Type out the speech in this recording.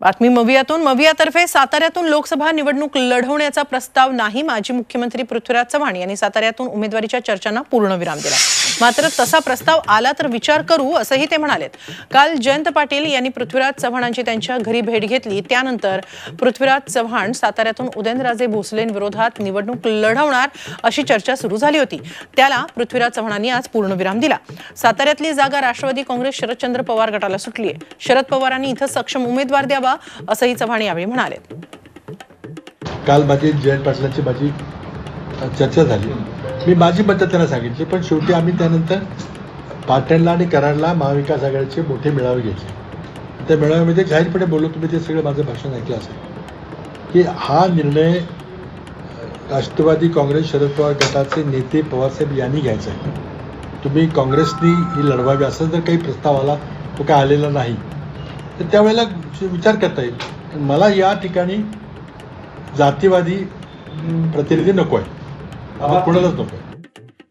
बातमी मवियातून. मवियातर्फे साताऱ्यातून लोकसभा निवडणूक लढवण्याचा प्रस्ताव नाही माजी मुख्यमंत्री पृथ्वीराज चव्हाण यांनी साताऱ्यातून उमेदवारीच्या चर्चांना पूर्णविराम दिला. मात्र तसा प्रस्ताव आला तर विचार करू असंही ते म्हणालेत. काल जयंत पाटील यांनी पृथ्वीराज चव्हाणांची त्यांच्या घरी भेट घेतली. त्यानंतर पृथ्वीराज चव्हाण साताऱ्यातून उदयनराजे भोसलेंविरोधात निवडणूक लढवणार अशी चर्चा सुरू झाली होती. त्याला पृथ्वीराज चव्हाणांनी आज पूर्णविराम दिला. साताऱ्यातली जागा राष्ट्रवादी काँग्रेस शरदचंद्र पवार गटाला सुटली आहे शरद पवारांनी इथं सक्षम उमेदवार द्यावा असंही चव्हाण यावेळी म्हणाले काल माझी जयंत पाटलांची माझी चर्चा झाली. मी माझी मतं त्यांना सांगितली पण शेवटी आम्ही त्यानंतर पाटणला आणि कराडला महाविकास आघाडीचे मोठे मेळावे घेतले. त्या मेळाव्यामध्ये जाहीरपणे बोललो तुम्ही ते सगळं माझं भाषण ऐकलं असेल. की हा निर्णय राष्ट्रवादी काँग्रेस शरद पवार गटाचे नेते पवारसाहेब यांनी घ्यायचा आहे. तुम्ही काँग्रेसनी ही लढवावी असं जर काही प्रस्ताव आला तो काय आलेला नाही तर त्यावेळेला विचार करता येईल. मला या ठिकाणी जातीवादी प्रतिनिधी नको आहे कोणालाच नको आहे